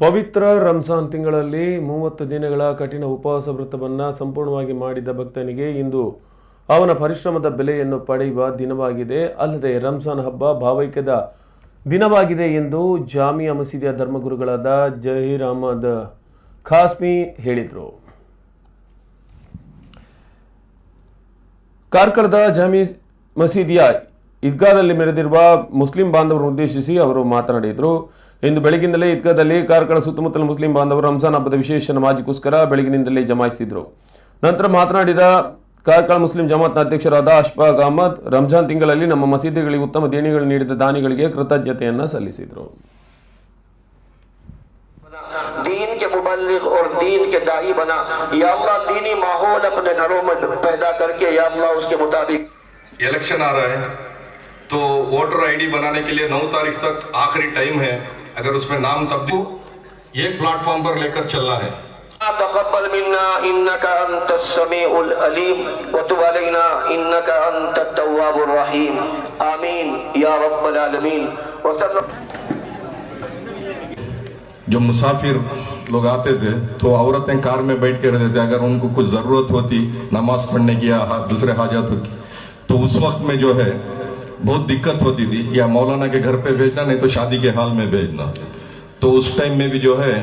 ಪವಿತ್ರ ರಂಜಾನ್ ತಿಂಗಳಲ್ಲಿ ಮೂವತ್ತು ದಿನಗಳ ಕಠಿಣ ಉಪವಾಸ ವೃತ್ತವನ್ನು ಸಂಪೂರ್ಣವಾಗಿ ಮಾಡಿದ ಭಕ್ತನಿಗೆ ಇಂದು ಅವನ ಪರಿಶ್ರಮದ ಬೆಲೆಯನ್ನು ಪಡೆಯುವ ದಿನವಾಗಿದೆ. ಅಲ್ಲದೆ ರಂಜಾನ್ ಹಬ್ಬ ಭಾವೈಕ್ಯದ ದಿನವಾಗಿದೆ ಎಂದು ಜಾಮಿಯಾ ಮಸೀದಿಯ ಧರ್ಮಗುರುಗಳಾದ ಜಹೀರ್ ಅಹಮದ್ ಖಾಸ್ಮಿ ಹೇಳಿದರು. ಕಾರ್ಕಳದ ಜಾಮಿ ಮಸೀದಿಯ ಈದ್ಗಾದಲ್ಲಿ ಮೆರೆದಿರುವ ಮುಸ್ಲಿಂ ಬಾಂಧವರನ್ನು ಉದ್ದೇಶಿಸಿ ಅವರು ಮಾತನಾಡಿದರು. ಇಂದು ಬೆಳಗಿನಿಂದಲೇ ಈದ್ಗಾದಲ್ಲಿ ಕಾರ್ಕಳ ಸುತ್ತಮುತ್ತಲ ಮುಸ್ಲಿಂ ಬಾಂಧವರು ರಂಜಾನ್ ಹಬ್ಬದ ವಿಶೇಷ ನಮಾಜಿಗೋಸ್ಕರ ಬೆಳಗಿನಿಂದಲೇ ಜಮಾಯಿಸಿದರು ನಂತರ ಮಾತನಾಡಿದ ಕಾರ್ಕಳ ಮುಸ್ಲಿಂ ಜಮಾತ್ನ ಅಧ್ಯಕ್ಷರಾದ ಅಶ್ಫಾಕ್ ಅಹಮದ್ ರಂಜಾನ್ ತಿಂಗಳಲ್ಲಿ ನಮ್ಮ ಮಸೀದಿಗಳಿಗೆ ಉತ್ತಮ ದೇಣಿಗೆಗಳನ್ನು ನೀಡಿದ ದಾನಿಗಳಿಗೆ ಕೃತಜ್ಞತೆಯನ್ನು ಸಲ್ಲಿಸಿದರು. دین کے مبلغ اور دین کے دائی بنا یا اللہ دینی ماحول اپنے گھروں میں پیدا کر کے یا اللہ اس کے مطابق الیکشن آ رہا ہے تو ووٹر آئی ڈی بنانے کے لیے نو تاریخ تک آخری ٹائم ہے अगर उसमें नाम तब्दील एक प्लेटफॉर्म पर लेकर चलना है। तकब्बल मिन्ना इन्नका अंतस समीउल अलीम व तुब अलैना इन्नका अंतत तव्वाबुर रहीम। आमीन या रब्बल आलमीन। व जो मुसाफिर लोग आते थे तो औरतें कार में बैठ के रहते थे। अगर उनको कुछ ज़रूरत होती नमाज़ पढ़ने की या दूसरे हाजातों की तो उस वक्त में जो है बहुत दिक्कत होती थी या मौलाना के घर पे भेजना, नहीं तो शादी के हाल में भेजना। तो उस टाइम में भी जो है